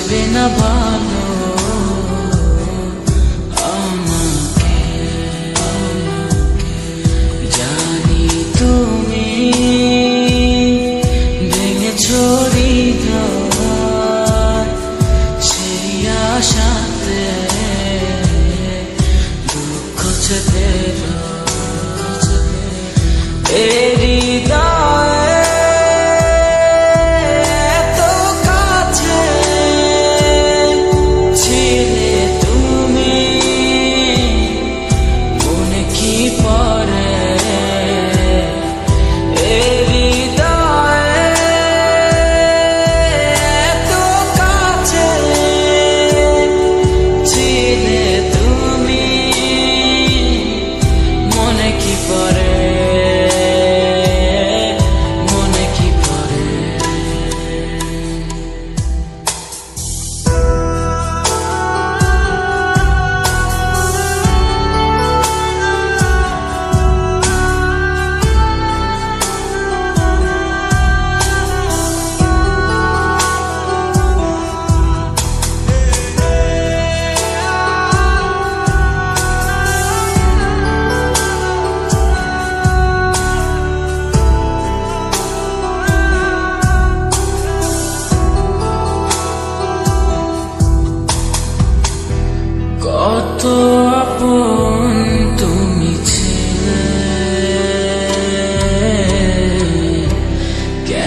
বাসবে না ভালো। আমাকে জানি তুমি ভেঙে ছড়ি সেই আশাতে দুঃখ চেতে এই হৃদয়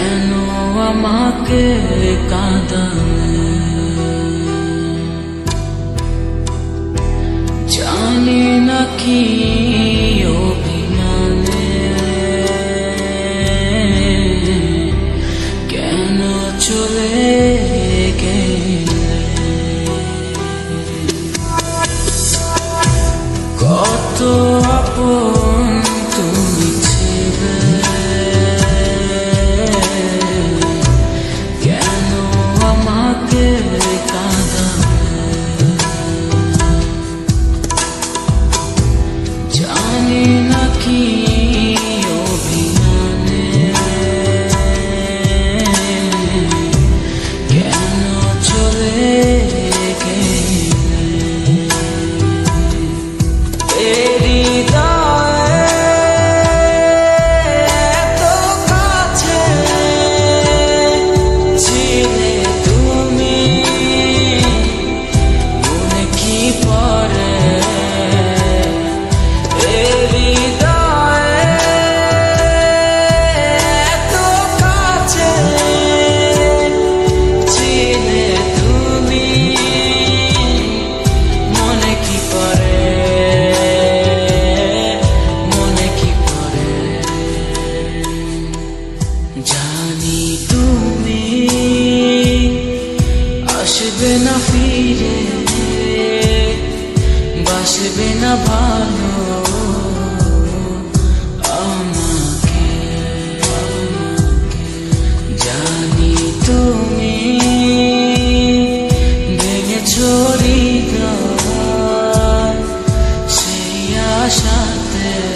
কেন আমাকে কাঁদালে জানি না কি অভিমানে কেন চলে গেলে কত आशाते